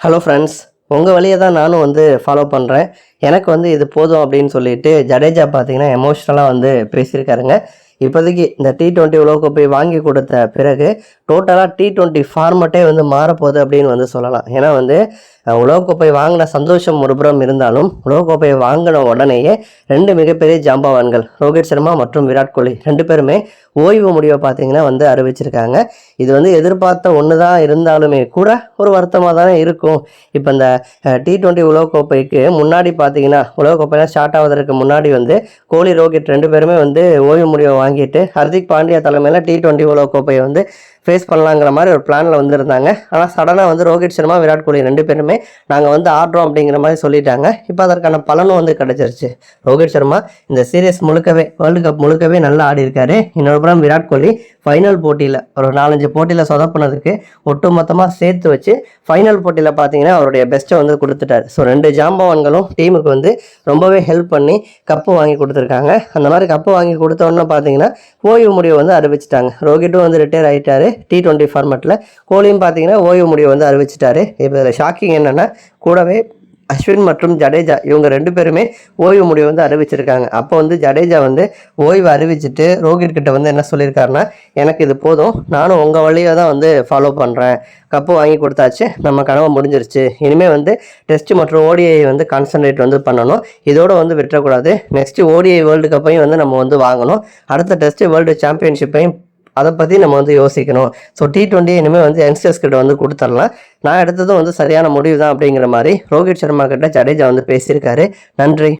Hello friends உங்கள் வழியை தான் நானும் வந்து ஃபாலோ பண்ணுறேன் எனக்கு வந்து இது போதும் அப்படின்னு சொல்லிட்டு ஜடேஜா பார்த்தீங்கன்னா எமோஷ்னலாக வந்து பேசியிருக்காருங்க. இப்போதைக்கு இந்த டி டுவெண்ட்டி உலகக்கோப்பை வாங்கி கொடுத்த பிறகு டோட்டலாக டி டுவெண்ட்டி ஃபார்மட்டே வந்து மாறப்போகுது அப்படின்னு வந்து சொல்லலாம். ஏன்னா வந்து உலகக்கோப்பை வாங்கின சந்தோஷம் ஒருபுறம் இருந்தாலும் உலகக்கோப்பையை வாங்கின உடனேயே ரெண்டு மிகப்பெரிய ஜாம்பவான்கள் ரோஹித் சர்மா மற்றும் விராட் கோலி ரெண்டு பேருமே ஓய்வு முடிவை பார்த்தீங்கன்னா வந்து அறிவிச்சிருக்காங்க. இது வந்து எதிர்பார்த்த ஒன்று தான் இருந்தாலுமே கூட ஒரு வருத்தமாக தானே இருக்கும். இப்போ இந்த டி டுவெண்ட்டி உலகக்கோப்பைக்கு முன்னாடி பார்த்தீங்கன்னா உலகக்கோப்பைலாம் ஸ்டார்ட் ஆவதற்கு முன்னாடி வந்து கோலி ரோஹித் ரெண்டு பேருமே வந்து ஓய்வு முடிவை வாங்கிட்டு ஹர்திக் பாண்டியா தலைமையில் டி ட்வெண்ட்டி உலகக்கோப்பையை வந்து ஃபேஸ் பண்ணலாங்கிற மாதிரி ஒரு பிளானில் வந்திருந்தாங்க. ஆனால் சடனாக வந்து ரோஹித் சர்மா விராட் கோலி ரெண்டு பேருமே நாங்கள் வந்து ஆடுறோம் அப்படிங்கிற மாதிரி சொல்லிட்டாங்க. இப்போ அதற்கான பலனும் வந்து கிடச்சிருச்சு. ரோஹித் சர்மா இந்த சீரியஸ் முழுக்கவே வேர்ல்டு கப் முழுக்கவே நல்லா ஆடி இருக்காரு இன்னொரு புறம் விராட் கோலி ஃபைனல் போட்டியில் ஒரு நாலஞ்சு போட்டியில் சொதப்புனதுக்கு ஒட்டுமொத்தமாக சேர்த்து வச்சு ஃபைனல் போட்டியில் பார்த்தீங்கன்னா அவருடைய பெஸ்ட்டை வந்து கொடுத்துட்டாரு. ஸோ ரெண்டு ஜாம்பவான்களும் டீமுக்கு வந்து ரொம்பவே ஹெல்ப் பண்ணி கப்பு வாங்கி கொடுத்துருக்காங்க. அந்த மாதிரி கப்பு வாங்கி கொடுத்தோன்னு பார்த்தீங்கன்னா ஓய்வு முடிவு வந்து அறிவிச்சிட்டாங்க. ரோஹிட்டும் வந்து ரிட்டையர் ஆகிட்டாரு டி டுவெண்ட்டி ஃபார்மெட்டில் கோலியும் பார்த்தீங்கன்னா ஓய்வு முடிவு வந்து அறிவிச்சிட்டாரு. இப்போ இதில் ஷாக்கிங் என்னென்னா கூடவே அஸ்வின் மற்றும் ஜடேஜா இவங்க ரெண்டு பேருமே ஓய்வு முடிவு வந்து அறிவிச்சிருக்காங்க. அப்போ வந்து ஜடேஜா வந்து ஓய்வு அறிவிச்சிட்டு ரோஹித் கிட்ட வந்து என்ன சொல்லியிருக்காருன்னா எனக்கு இது போதும். நானும் உங்கள் வழியை தான் வந்து ஃபாலோ பண்ணுறேன் கப்பு வாங்கி கொடுத்தாச்சு. நம்ம கனவு முடிஞ்சிருச்சு. இனிமேல் வந்து டெஸ்ட் மற்றும் ஓடிஐ வந்து கான்சன்ட்ரேட் வந்து பண்ணணும். இதோட வந்து விட்டுறக்கூடாது. நெக்ஸ்ட் ஓடிஐ வேர்ல்டு கப்பையும் வந்து நம்ம வந்து வாங்கணும். அடுத்த டெஸ்ட் வேர்ல்டு சாம்பியன்ஷிப்பையும் அதை பற்றி நம்ம வந்து யோசிக்கணும். ஸோ டி டுவெண்ட்டி இனிமேல் வந்து யங்ஸ்டர்ஸ் கிட்ட வந்து கொடுத்துடலாம். நான் எடுத்ததும் வந்து சரியான முடிவு தான் அப்படிங்கிற மாதிரி ரோஹித் சர்மா கிட்ட ஜடேஜா வந்து பேசியிருக்காரு. நன்றி.